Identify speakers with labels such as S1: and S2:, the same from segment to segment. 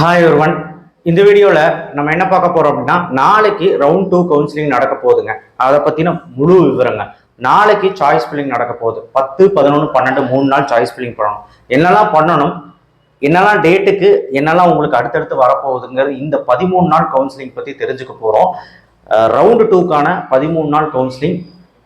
S1: Hi ஒருவன் இந்த வீடியோவில் நம்ம என்ன பார்க்க போகிறோம் அப்படின்னா நாளைக்கு ரவுண்ட் டூ கவுன்சிலிங் நடக்க போகுதுங்க. அதை பற்றின முழு விவரங்க. நாளைக்கு சாய்ஸ் ஃபில்லிங் நடக்க போகுது. பத்து பதினொன்று பன்னெண்டு மூணு நாள் சாய்ஸ் ஃபில்லிங் பண்ணணும். என்னெல்லாம் பண்ணணும்? என்னெல்லாம் டேட்டுக்கு என்னெல்லாம் உங்களுக்கு அடுத்தடுத்து வரப்போகுதுங்கிறது இந்த பதிமூணு நாள் கவுன்சிலிங் பற்றி தெரிஞ்சுக்க போகிறோம் ரவுண்டு டூக்கான பதிமூணு நாள் கவுன்சிலிங்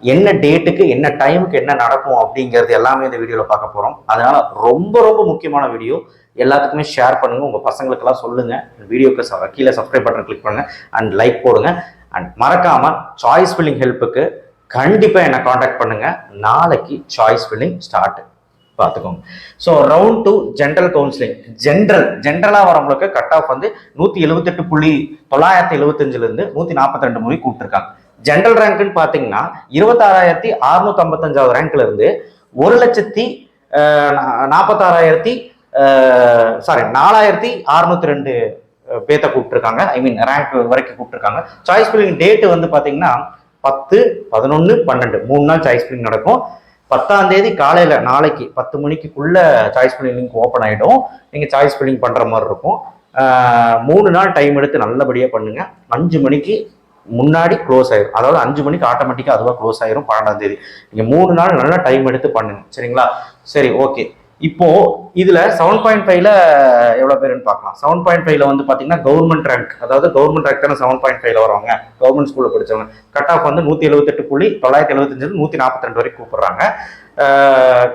S1: என்ன டேட்டுக்கு என்ன டைமுக்கு என்ன நடக்கும் அப்படிங்கிறது எல்லாமே இந்த வீடியோவில் பார்க்க போகிறோம் அதனால் ரொம்ப ரொம்ப முக்கியமான வீடியோ எல்லாத்துக்குமே ஷேர் பண்ணுங்கள் உங்கள் பசங்களுக்கெல்லாம் சொல்லுங்கள் வீடியோக்கு ச- கீழே சப்ஸ்கிரைப் பட்டன் கிளிக் பண்ணுங்க. அண்ட் லைக் போடுங்க. அண்ட் மறக்காமல் சாய்ஸ் ஃபில்லிங் ஹெல்ப்புக்கு கண்டிப்பாக என்னை காண்டாக்ட் பண்ணுங்கள் நாளைக்கு சாய்ஸ் ஃபில்லிங் ஸ்டார்ட் பார்த்துக்கோங்க. So round two general counselling general ஜென்ரலாக வரவங்களுக்கு கட் ஆஃப் வந்து நூற்றி எழுபத்தெட்டு புள்ளி தொள்ளாயிரத்தி எழுபத்தஞ்சிலேருந்து நூற்றி நாற்பத்தி ரெண்டு மொழி கூப்பிட்டுருக்காங்க. ஜென்ரல் ரேங்க்னு பார்த்தீங்கன்னா இருபத்தாறாயிரத்தி அறுநூத்தி ஐம்பத்தஞ்சாவது ரேங்க்ல இருந்து ஒரு லட்சத்தி நாற்பத்தாறாயிரத்தி சாரி நாலாயிரத்தி அறுநூத்தி ரெண்டு பேத்த கூப்பிட்டுருக்காங்க. ஐ மீன் ரேங்க் வரைக்கும் கூப்பிட்டுருக்காங்க. சாய்ஸ் ஃபில்லிங் டேட்டு வந்து பார்த்தீங்கன்னா பத்து பதினொன்று பன்னெண்டு. மூணு நாள் சாய்ஸ் ஃபில்லிங் நடக்கும். பத்தாம் தேதி காலையில் நாளைக்கு பத்து மணிக்குள்ள சாய்ஸ் ஃபில்லிங் லிங்க் ஓப்பன் ஆகிடும் நீங்கள் சாய்ஸ் ஃபில்லிங் பண்ணுற மாதிரி இருக்கும். மூணு நாள் டைம் எடுத்து நல்லபடியாக பண்ணுங்கள் அஞ்சு மணிக்கு முன்னாடி க்ளோஸ் ஆயிரும். அதாவது அஞ்சு மணிக்கு ஆட்டோமேட்டிக்காக அதுவாக க்ளோஸ் ஆயிரும் பன்னெண்டாம் தேதி. நீங்கள் மூணு நாள் நல்லா டைம் எடுத்து பண்ணுங்க. சரிங்களா? சரி ஓகே இப்போ இதுல செவன் பாயிண்ட் ஃபைவ்ல எவ்வளவு பேருன்னு பார்க்கலாம். செவன் பாயிண்ட் ஃபைவ்ல வந்து பாத்தீங்கன்னா கவர்மெண்ட் ரேங்க் அதாவது கவர்மெண்ட் ரேங்க் தானே செவன் பாயிண்ட் ஃபைவ்ல வருவாங்க. கவர்மெண்ட் ஸ்கூல்ல படிச்சவங்க. கட் ஆஃப் வந்து நூத்தி எழுபத்தெட்டு புள்ளி தொள்ளாயிரத்தி எழுபத்தஞ்சு நூத்தி நாற்பத்தி ரெண்டு வரைக்கும் கூப்பிடுறாங்க.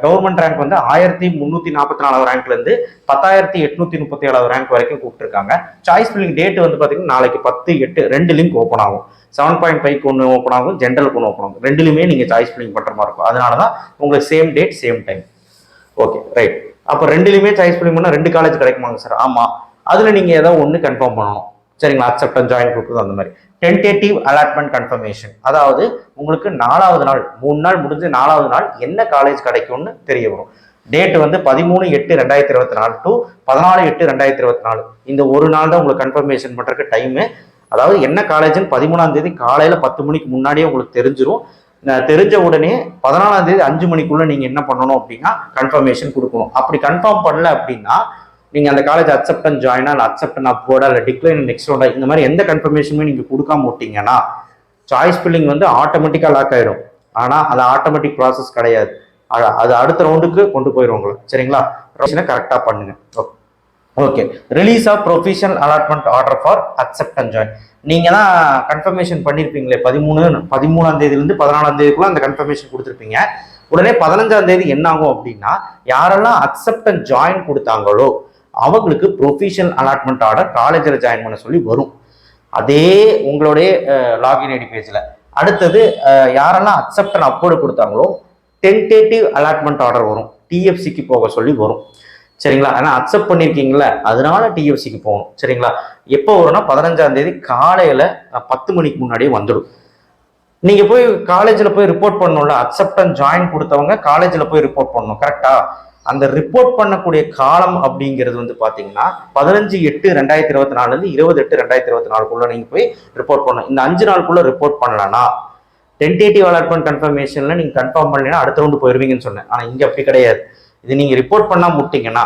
S1: கவர்மெண்ட் ரேங்க் வந்து ஆயிரத்தி முந்நூற்றி நாற்பத்தி நாலாவது ரேங்க்ல இருந்து பத்தாயிரத்தி எட்நூத்தி முப்பத்தி ஏழாவது ரேங்க் வரைக்கும் கூப்பிட்டுருக்காங்க. சாய்ஸ் ஃபில்லிங் டேட் வந்து பாத்தீங்கன்னா நாளைக்கு பத்து எட்டு ரெண்டு லிங்க் ஓப்பன் ஆகும். செவன் பாயிண்ட் ஃபைவ் ஒன்று ஓப்பன் ஆகும் ஜென்ரலுக்கு ஒன்று ஓப்பன் ஆகும். ரெண்டுலையுமே நீங்க சாய்ஸ் ஃபில்லிங் பண்ற மாதிரி இருக்கும். அதனால தான் உங்களுக்கு same date same time okay right அப்போ ரெண்டுலையுமே சாய்ஸ் ஃபில்லிங் பண்ணால் ரெண்டு காலேஜ் கிடைக்குமாங்க சார் ஆமாம் அதில் நீங்கள் ஏதோ ஒன்று கன்ஃபார்ம் பண்ணணும். சரிங்களா? அக்செப்டன் ஜாயின் கொடுக்குறது அந்த மாதிரி. டென்டேட்டிவ் அலாட்மெண்ட் கன்ஃபர்மேஷன் அதாவது உங்களுக்கு நாலாவது நாள் மூணு நாள் முடிஞ்சு நாலாவது நாள் என்ன காலேஜ் கிடைக்கும்னு தெரிய வரும். டேட் வந்து பதிமூணு எட்டு ரெண்டாயிரத்தி இருபத்தி நாலு டு பதினாலு எட்டு ரெண்டாயிரத்தி இருபத்தி நாலு. இந்த ஒரு நாள் தான் உங்களுக்கு கன்ஃபர்மேஷன் பண்ணுறதுக்கு டைமு அதாவது என்ன காலேஜ்னு பதிமூணாம் தேதி காலையில் பத்து மணிக்கு முன்னாடியே உங்களுக்கு தெரிஞ்சிடும் தெரிஞ்ச உடனே பதினாலாம் தேதி அஞ்சு மணிக்குள்ள நீங்க என்ன பண்ணணும் அப்படின்னா கன்ஃபர்மேஷன் கொடுக்கணும். அப்படி கன்ஃபார்ம் பண்ணல அப்படின்னா நீங்க அந்த காலேஜ் அக்செப்டன் ஜாயினா இல்லை அக்செப்டன் அப்போர்டா இல்லை டிக்ளைன் நெக்ஸ்ட் ரவுண்டா இந்த மாதிரி எந்த கன்ஃபர்மேஷனுமே நீங்க கொடுக்காம விட்டீங்கன்னா சாய்ஸ் ஃபில்லிங் வந்து ஆட்டோமேட்டிக்கா லாக் ஆயிடும் ஆனா அது ஆட்டோமேட்டிக் ப்ராசஸ் கிடையாது. அது அடுத்த ரவுண்டுக்கு கொண்டு போயிடும் உங்களை. சரிங்களா? கரெக்டா பண்ணுங்க. Okay okay release of professional allotment order for accept and join நீங்கள் தான் கன்ஃபர்மேஷன் பண்ணியிருப்பீங்களே பதிமூணு பதிமூணாம் தேதியிலேருந்து பதினாலாம் தேதிக்குள்ளே அந்த கன்ஃபர்மேஷன் கொடுத்துருப்பீங்க. உடனே பதினஞ்சாம் தேதி என்ன ஆகும் அப்படின்னா யாரெல்லாம் அக்செப்ட் அண்ட் ஜாயின் கொடுத்தாங்களோ அவங்களுக்கு ப்ரொஃபிஷனல் அலாட்மெண்ட் ஆர்டர் காலேஜில் ஜாயின் பண்ண சொல்லி வரும். அதே உங்களுடைய லாகின் ஐடி பேஜில் அடுத்தது யாரெல்லாம் அக்செப்ட் அண்ட் அப்போர்டு கொடுத்தாங்களோ டென்டேட்டிவ் அலாட்மெண்ட் ஆர்டர் வரும். டிஎஃப்சிக்கு போக சொல்லி வரும். சரிங்களா? ஆனால் அக்செப்ட் பண்ணியிருக்கீங்களா அதனால டிஎஃப்சிக்கு போகணும். சரிங்களா? எப்போ வரும்னா பதினஞ்சாம் தேதி காலையில் பத்து மணிக்கு முன்னாடியே வந்துடும். நீங்கள் போய் காலேஜில் போய் ரிப்போர்ட் பண்ணணும்ல அக்செப்டன் ஜாயின் கொடுத்தவங்க காலேஜில் போய் ரிப்போர்ட் பண்ணணும் கரெக்டாக அந்த ரிப்போர்ட் பண்ணக்கூடிய காலம் அப்படிங்கிறது வந்து பார்த்தீங்கன்னா பதினஞ்சு எட்டு ரெண்டாயிரத்தி இருபத்தி நாலுலேருந்து இருபது எட்டு ரெண்டாயிரத்தி இருபத்தி நாலுக்குள்ளே நீங்கள் போய் ரிப்போர்ட் பண்ணணும். இந்த அஞ்சு நாளுக்குள்ளே ரிப்போர்ட் பண்ணலன்னா டென்டேட்டிவ் அலாட்மெண்ட் கன்ஃபர்மேஷனில் நீங்கள் கன்ஃபார்ம் பண்ணலைன்னா அடுத்த ரவுண்டு போயிருவீங்கன்னு சொன்னேன். ஆனால் இங்கே அப்படி கிடையாது. இது நீங்க ரிப்போர்ட் பண்ணால் முட்டிங்கன்னா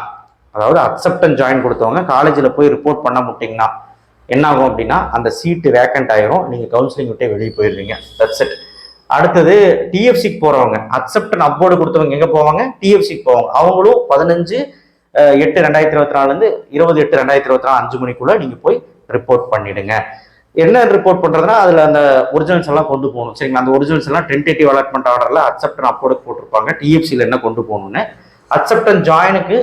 S1: அதாவது அக்செப்டன் ஜாயின் கொடுத்தவங்க காலேஜில் போய் ரிப்போர்ட் பண்ண முட்டிங்கன்னா என்ன ஆகும் அப்படின்னா அந்த சீட்டு வேக்கண்ட் ஆயிரும். நீங்க கவுன்சிலிங் விட்டே வெளியே போயிடுவீங்க. தட்ஸ் இட் அடுத்தது டிஎஃப்சிக்கு போறவங்க. அக்செப்டன் அப்போர்டு கொடுத்தவங்க எங்க போவாங்க? டிஎஃப்சிக்கு போவாங்க. அவங்களும் பதினஞ்சு எட்டு ரெண்டாயிரத்தி இருபத்தி நாலுலேருந்து இருபது எட்டு ரெண்டாயிரத்தி இருபத்தி நாலு அஞ்சு மணிக்குள்ள நீங்க போய் ரிப்போர்ட் பண்ணிடுங்க. என்ன ரிப்போர்ட் பண்றதுன்னா அதுல அந்த ஒரிஜினல்ஸ் எல்லாம் கொண்டு போகணும். சரிங்களா? அந்த ஒரிஜினல்ஸ் எல்லாம் டென்டேட்டிவ் அலாட்மெண்ட் ஆர்டர்ல அக்செப்டன் அப்போர்டு போட்டிருப்பாங்க. டிஎஃப்சியில் என்ன கொண்டு போகணும்னு. அக்செப்டன் ஜாயினுக்கு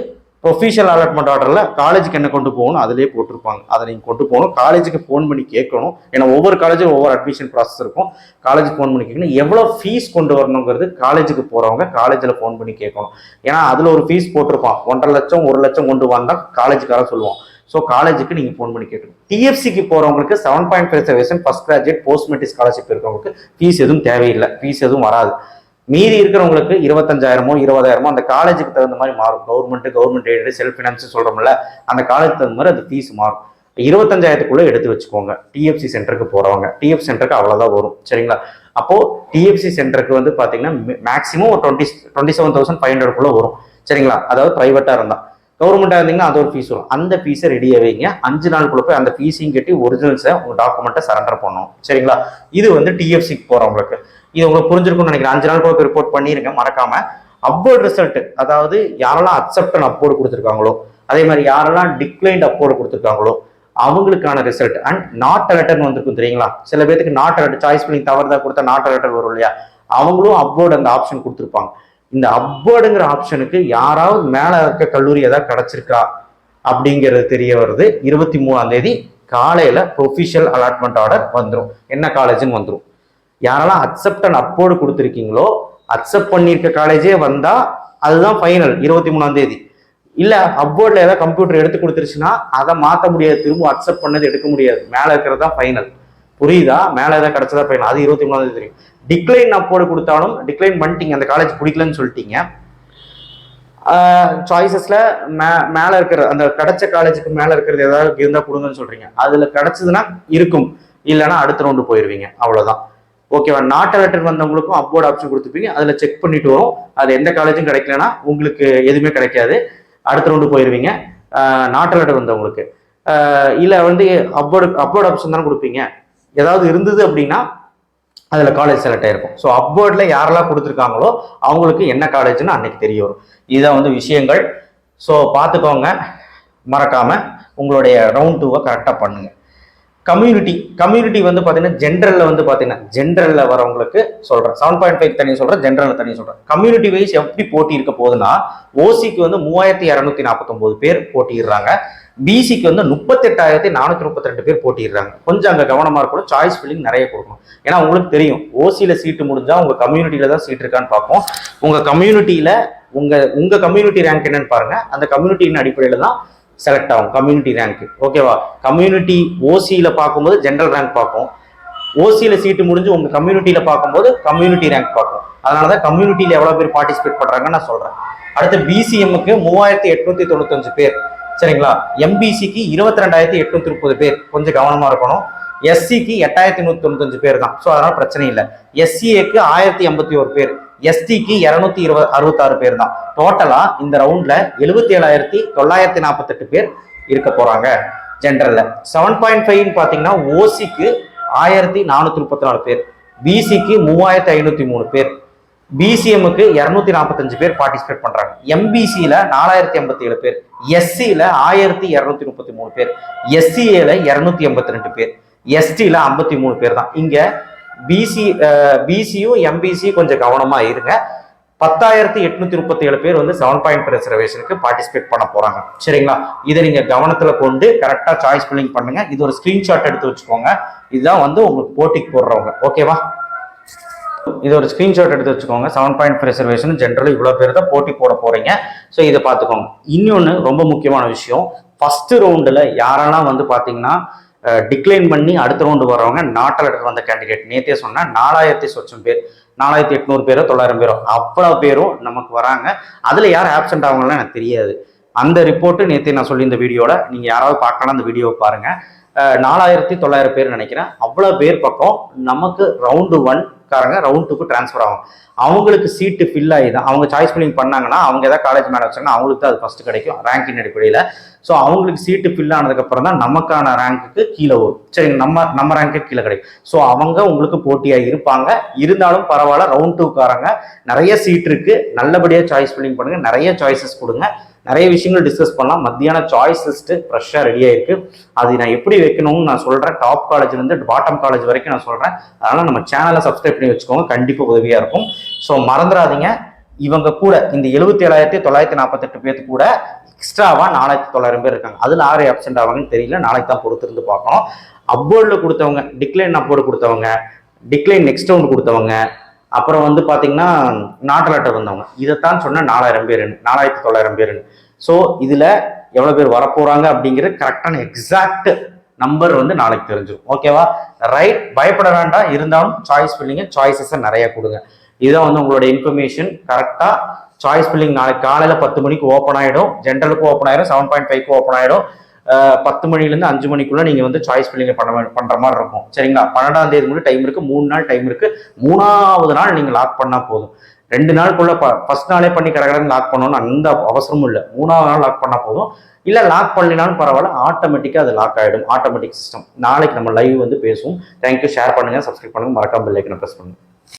S1: ப்ரொஃபிஷியல் அலாட்மெண்ட் ஆர்டரில் காலேஜுக்கு என்ன கொண்டு போகணும் அதிலே போட்டிருப்பாங்க. அதை நீங்கள் கொண்டு போகணும். காலேஜுக்கு ஃபோன் பண்ணி கேட்கணும். ஏன்னா ஒவ்வொரு காலேஜும் ஒவ்வொரு அட்மிஷன் ப்ராசஸ் இருக்கும். காலேஜுக்கு ஃபோன் பண்ணி கேட்கணும். எவ்வளோ ஃபீஸ் கொண்டு வரணுங்கிறது காலேஜுக்கு போகிறவங்க காலேஜில் ஃபோன் பண்ணி கேட்கணும். ஏன்னா அதில் ஒரு ஃபீஸ் போட்டிருப்பான். ஒன்றரை லட்சம் ஒரு லட்சம் கொண்டு வந்தால் காலேஜுக்காக சொல்லுவோம் ஸோ காலேஜுக்கு நீங்கள் ஃபோன் பண்ணி கேட்கணும். டிஎஃப்சிக்கு போகிறவங்களுக்கு seven point five seven first graduate post matric scholarship இருக்கிறவங்களுக்கு ஃபீஸ் எதுவும் தேவையில்லை. ஃபீஸ் எதுவும் வராது. மீதி இருக்கிறவங்களுக்கு இருபத்தஞ்சாயிரமோ இருபதாயிரமோ அந்த காலேஜுக்கு தகுந்த மாதிரி மாறும். Government government aid self finance சொல்கிறோம்ல அந்த காலேஜ் தகுந்த மாதிரி அது ஃபீஸ் மாறும். இருபத்தஞ்சாயிரத்துக்குள்ளே எடுத்து வச்சுக்கோங்க. டிஎஃப்சி சென்டருக்கு போகிறவங்க டிஎஃப் சென்டருக்கு அவ்வளோதான் வரும். சரிங்களா? அப்போது டிஎஃப்சி சென்டருக்கு வந்து பார்த்தீங்கன்னா மேக்ஸிமம் ஒரு twenty twenty seven thousand five ஹண்ட்ரட்குள்ளே வரும். சரிங்களா? அதாவது ப்ரைவேட்டாக இருந்தால் கவர்மெண்ட்டாக இருந்தீங்கன்னா அது ஒரு ஃபீஸ் வரும். அந்த ஃபீஸை ரெடியாக வைங்க. அஞ்சு நாளுக்குள்ள போய் அந்த ஃபீஸையும் கட்டி ஒரிஜினல்ஸை உங்கள் டாக்குமெண்ட்டை சரண்டர் பண்ணணும். சரிங்களா? இது வந்து டிஎஃப்சிக்கு போகிறவங்களுக்கு இது உங்களுக்கு புரிஞ்சிருக்கும்னு நினைக்கிறேன். அஞ்சு நாள் போய் ரிப்போர்ட் பண்ணியிருக்கேன் மறக்காம. அப்வோர்ட் ரிசல்ட் அதாவது யாரெல்லாம் அக்செப்டன் அப்போர்டு கொடுத்துருக்காங்களோ அதே மாதிரி யாரெல்லாம் டிக்ளைன்ட் அப்போர்டு கொடுத்துருக்காங்களோ அவங்களுக்கான ரிசல்ட் அண்ட் நாட் அலர்ட்னு வந்திருக்கும் தெரியுங்களா? சில பேருக்கு நாட் அலர்ட் சாய்ஸ் பண்ணி தவறுதா கொடுத்தா நாட் அலர்ட் வரும் இல்லையா? அவங்களும் அப்வோர்டு அந்த ஆப்ஷன் கொடுத்துருப்பாங்க. இந்த அப்வோர்டுங்கிற ஆப்ஷனுக்கு யாராவது மேலே இருக்க கல்லூரி ஏதாவது கிடச்சிருக்கா? அப்படிங்கிறது தெரிய வருது. இருபத்தி மூணாம் தேதி காலையில் ப்ரொஃபிஷியல் அலாட்மெண்ட் ஆர்டர் வந்துடும் என்ன காலேஜ்னு வந்துடும் யாரெல்லாம் அக்செப்ட் அண்ட் அப்போர்டு கொடுத்துருக்கீங்களோ அக்செப்ட் பண்ணியிருக்க காலேஜே வந்தால் அதுதான் ஃபைனல் இருபத்தி மூணாம் தேதி. இல்லை அப்போர்டில் ஏதாவது கம்ப்யூட்டர் எடுத்து கொடுத்துருச்சுன்னா அதை மாற்ற முடியாது திரும்ப அக்செப்ட் பண்ணது எடுக்க முடியாது. மேலே இருக்கிறது தான் ஃபைனல் புரியுதா? மேலே ஏதாவது கிடைச்சதா ஃபைனல் அது இருபத்தி மூணாம் தேதி தெரியும். டிக்ளைன் அப்போர்டு கொடுத்தாலும் டிக்ளைன் பண்ணிட்டீங்க. அந்த காலேஜ் பிடிக்கலன்னு சொல்லிட்டீங்க. சாய்ஸஸில் மே மேலே இருக்கிற அந்த கிடைச்ச காலேஜுக்கு மேலே இருக்கிறது ஏதாவது இருந்தால் கொடுங்கன்னு சொல்கிறீங்க அதில் கிடச்சதுன்னா இருக்கும். இல்லைன்னா அடுத்த ரவுண்டு போயிடுவீங்க அவ்வளோதான் ஓகேவா நாட் அலர்ட் வந்தவங்களுக்கும் அப்போர்ட் ஆப்ஷன் கொடுத்துப்பீங்க அதில் செக் பண்ணிட்டு வரும். அது எந்த காலேஜும் கிடைக்கலனா உங்களுக்கு எதுவுமே கிடைக்காது. அடுத்த ரவுண்டு போயிடுவீங்க நாட் அலர்ட் வந்தவங்களுக்கு. இல்லை வந்து அப்போர்டு அப்போர்ட் ஆப்ஷன் தானே கொடுப்பீங்க. ஏதாவது இருந்தது அப்படின்னா அதில் காலேஜ் செலக்ட் ஆகிருக்கும் ஸோ அப்வோர்டில் யாரெல்லாம் கொடுத்துருக்காங்களோ அவங்களுக்கு என்ன காலேஜ்னு அன்னைக்கு தெரிய வரும். இதுதான் வந்து விஷயங்கள். ஸோ பார்த்துக்கோங்க. மறக்காமல் உங்களுடைய ரவுண்ட் டூவை கரெக்டாக பண்ணுங்கள் கம்யூனிட்டி கம்யூனிட்டி வந்து பார்த்தீங்கன்னா ஜென்ரலில் வந்து பார்த்தீங்கன்னா ஜென்ரலில் வரவங்களுக்கு சொல்கிறேன் செவன் பாயிண்ட் ஃபைவ் தனியாக சொல்கிறேன் ஜென்ரலில் தனியாக சொல்கிறேன் கம்யூனிட்டி வைஸ் எப்படி போட்டி இருக்க போகுதுன்னா ஓசிக்கு வந்து மூவாயிரத்தி இரநூத்தி நாற்பத்தொம்போது பேர் போட்டிடுறாங்க பிசிக்கு வந்து முப்பத்தெட்டாயிரத்தி நானூற்றி முப்பத்தி ரெண்டு பேர் போட்டிடுறாங்க கொஞ்சம் அங்கே கவனமாக இருக்கணும் சாய்ஸ் ஃபில்லிங் நிறைய கொடுக்கணும். ஏன்னா உங்களுக்கு தெரியும் ஓசியில் சீட்டு முடிஞ்சால் உங்கள் கம்யூனிட்டியில் தான் சீட் இருக்கான்னு பார்ப்போம். உங்கள் கம்யூனிட்டியில் உங்கள் உங்கள் கம்யூனிட்டி ரேங்க் என்னன்னு பாருங்கள் அந்த கம்யூனிட்டியின் அடிப்படையில் தான் செலக்ட் ஆகும். கம்யூனிட்டி ரேங்க் ஓகேவா கம்யூனிட்டி ஓசியில் பார்க்கும்போது ஜென்ரல் ரேங்க் பார்க்கும். ஓசியில் சீட்டு முடிஞ்சு உங்கள் கம்யூனிட்டியில் பார்க்கும்போது கம்யூனிட்டி ரேங்க் பார்க்கும். அதனால தான் கம்யூனிட்டியில் எவ்வளோ பேர் பார்ட்டிசிபேட் பண்ணுறாங்கன்னு நான் சொல்கிறேன் அடுத்து பிசிஎம்முக்கு மூவாயிரத்தி எட்நூற்றி தொண்ணூத்தஞ்சு பேர். சரிங்களா? எம்பிசிக்கு இருபத்தி ரெண்டாயிரத்தி எட்நூத்தி முப்பது பேர். கொஞ்சம் கவனமாக இருக்கணும். எஸ்சிக்கு எட்டாயிரத்தி நூற்றி தொண்ணூத்தஞ்சு பேர் தான். ஸோ அதனால் பிரச்சனை இல்லை. எஸ்சிஏக்கு ஆயிரத்தி எண்பத்தி ஒரு பேர். எஸ்டிக்கு இரநூத்தி இருபது அறுபத்தாறு பேர் தான் டோட்டலா இந்த ரவுண்ட்ல எழுபத்தி ஏழாயிரத்தி தொள்ளாயிரத்தி நாற்பத்தெட்டு பேர் இருக்க போறாங்க ஜென்ரல்ல செவன் பாயிண்ட் ஃபைவ்னு பாத்தீங்கன்னா ஓசிக்கு ஆயிரத்தி நானூத்தி முப்பத்தி நாலு பேர் பிசிக்கு மூவாயிரத்தி ஐநூத்தி மூணு பேர். பிசிஎம்முக்கு இரநூத்தி நாற்பத்தஞ்சு பேர் பார்ட்டிசிபேட் பண்றாங்க. எம்பிசியில நாலாயிரத்தி எண்பத்தி ஏழு பேர் எஸ்சியில ஆயிரத்தி இரநூத்தி முப்பத்தி மூணு பேர். எஸ்சிஏல இரநூத்தி எண்பத்தி ரெண்டு பேர். எஸ்டியில ஐம்பத்தி மூணு பேர் தான் இங்க பிசி பிசியும் எம்பிசியும் கொஞ்சம் கவனமாக இருங்க. பத்தாயிரத்தி எட்நூத்தி முப்பத்தி ஏழு பேர் வந்து செவன் பாயிண்ட் ரிசர்வேஷனுக்கு பார்ட்டிசிபேட் பண்ண போறாங்க. சரிங்களா? இதை நீங்க கவனத்துல கொண்டு கரெக்டா சாய்ஸ் ஃபில்லிங் பண்ணுங்க. இது ஒரு ஸ்கிரீன்ஷாட் எடுத்து வச்சுக்கோங்க. இதுதான் வந்து உங்களுக்கு போட்டிக்கு போடுறவங்க. ஓகேவா இது ஒரு ஸ்கிரீன்ஷாட் எடுத்து வச்சுக்கோங்க. செவன் பாயிண்ட் ரிசர்வேஷன் ஜென்ரலி இவ்வளோ பேர் தான் போட்டி போட போறீங்க. ஸோ இதை பார்த்துக்கோங்க. இன்னொன்று ரொம்ப முக்கியமான விஷயம். ஃபர்ஸ்ட் ரவுண்டில் யாரெல்லாம் வந்து பார்த்தீங்கன்னா டிக்ளைன் பண்ணி அடுத்த ரவுண்டு வரவங்க நாட்டில் எடுத்து வந்த கேண்டிடேட் நேத்தே சொன்னால் நாலாயிரத்தி சொச்சம் பேர் நாலாயிரத்தி எட்நூறு பேரோ தொள்ளாயிரம் பேரோ அவ்வளோ பேரும் நமக்கு வராங்க. அதில் யார் ஆப்சண்ட் ஆகுங்களா எனக்கு தெரியாது. அந்த ரிப்போர்ட்டு நேற்று நான் சொல்லி இந்த வீடியோவில் நீங்கள் யாராவது பார்க்கலாம் அந்த வீடியோவை பாருங்கள் நாலாயிரத்தி தொள்ளாயிரம் பேர் நினைக்கிறேன். அவ்வளோ பேர் பக்கம் நமக்கு ரவுண்டு ஒன் காரங்க ரவுண்ட் டூக்கு ட்ரான்ஸ்ஃபர் ஆகும். அவங்களுக்கு சீட்டு ஃபில் ஆகி தான் அவங்க சாய்ஸ் ஃபில்லிங் பண்ணாங்கன்னா அவங்க ஏதாவது காலேஜ் மேலே வச்சாங்கன்னா அவங்களுக்கு தான் அது ஃபஸ்ட்டு கிடைக்கும் ரேங்கின் அடிப்படையில். ஸோ அவங்களுக்கு சீட்டு ஃபில் ஆனதுக்கப்புறம் தான் நமக்கான ரேங்க்குக்கு கீழே வரும். சரி நம்ம நம்ம ரேங்க்கு கீழே கிடைக்கும். ஸோ அவங்க உங்களுக்கு போட்டியாக இருப்பாங்க. இருந்தாலும் பரவாயில்ல ரவுண்ட் டூக்காரங்க நிறைய சீட் இருக்குது நல்லபடியாக சாய்ஸ் ஃபில்லிங் பண்ணுங்கள் நிறைய சாய்ஸஸ் கொடுங்க. நிறைய விஷயங்கள் டிஸ்கஸ் பண்ணலாம். மத்தியான சாய்ஸ் லிஸ்ட்டு ஃப்ரெஷ்ஷாக ரெடியாக இருக்கு அது நான் எப்படி வைக்கணும்னு நான் சொல்கிறேன் டாப் காலேஜ்லேருந்து பாட்டம் காலேஜ் வரைக்கும் நான் சொல்கிறேன் அதனால் நம்ம சேனலை சப்ஸ்கிரைப் பண்ணி வச்சுக்கோங்க. கண்டிப்பாக உதவியாக இருக்கும். ஸோ மறந்துடாதீங்க. இவங்க கூட இந்த எழுபத்தி ஏழாயிரத்தி தொள்ளாயிரத்தி நாற்பத்தெட்டு பேர்த்து கூட எக்ஸ்ட்ராவாக நாலாயிரத்தி தொள்ளாயிரம் பேர் இருக்காங்க. அதில் ஆறு ஆப்சென்ட் ஆவாங்கன்னு தெரியல. நாளைக்கு தான் பொறுத்திருந்து பார்க்கணும். அப்போர்டில் கொடுத்தவங்க டிக்ளைன் அப்போர்டு கொடுத்தவங்க டிக்ளைன் நெக்ஸ்ட் ரவுண்ட் கொடுத்தவங்க அப்புறம் வந்து பார்த்தீங்கன்னா நாட்டலாட்டை வந்தவங்க. இதைத்தான் சொன்ன நாலாயிரம் பேர் நாலாயிரத்தி தொள்ளாயிரம் பேர். ஸோ இதில் எவ்வளோ பேர் வரப்போகிறாங்க அப்படிங்கிற கரெக்டான எக்ஸாக்ட் நம்பர் வந்து நாளைக்கு தெரிஞ்சிடும் ஓகேவா ரைட் பயப்பட வேண்டாம். இருந்தாலும் சாய்ஸ் ஃபில்லிங்க சாய்ஸஸை நிறைய கொடுங்க. இதுதான் வந்து உங்களோட இன்ஃபர்மேஷன் கரெக்டாக சாய்ஸ் ஃபில்லிங் நாளைக்கு காலையில் பத்து மணிக்கு ஓப்பன் ஆகிடும் ஜென்ரலுக்கு ஓப்பன் ஆகிடும் செவன் பாயிண்ட் ஃபைவ்க்கு ஓப்பன் ஆகிடும் பத்து மணிலேருந்து அஞ்சு மணிக்குள்ள நீங்கள் வந்து சாய்ஸ் ஃபில்லிங் பண்ண பண்ற மாதிரி இருக்கும். சரிங்களா? பன்னெண்டாம் தேதி மட்டும் டைம் இருக்கு. மூணு நாள் டைம் இருக்கு. மூணாவது நாள் நீங்கள் லாக் பண்ணா போதும். ரெண்டு நாளுக்குள்ள ஃபர்ஸ்ட் நாளே பண்ணி கடகடன்னு லாக் பண்ணணும்னு அந்த அவசரமும் இல்லை. மூணாவது நாள் லாக் பண்ணால் போதும். இல்லை லாக் பண்ணலினாலும் பரவாயில்ல. ஆட்டோமேட்டிக்காக அது லாக் ஆகிடும் ஆட்டோமேட்டிக் சிஸ்டம் நாளைக்கு நம்ம லைவ் வந்து பேசுவோம். தேங்க்யூ ஷேர் பண்ணுங்கள் சப்ஸ்கிரைப் பண்ணுங்கள் மறக்காம பெல் ஐக்கனை ப்ரெஸ் பண்ணுங்கள்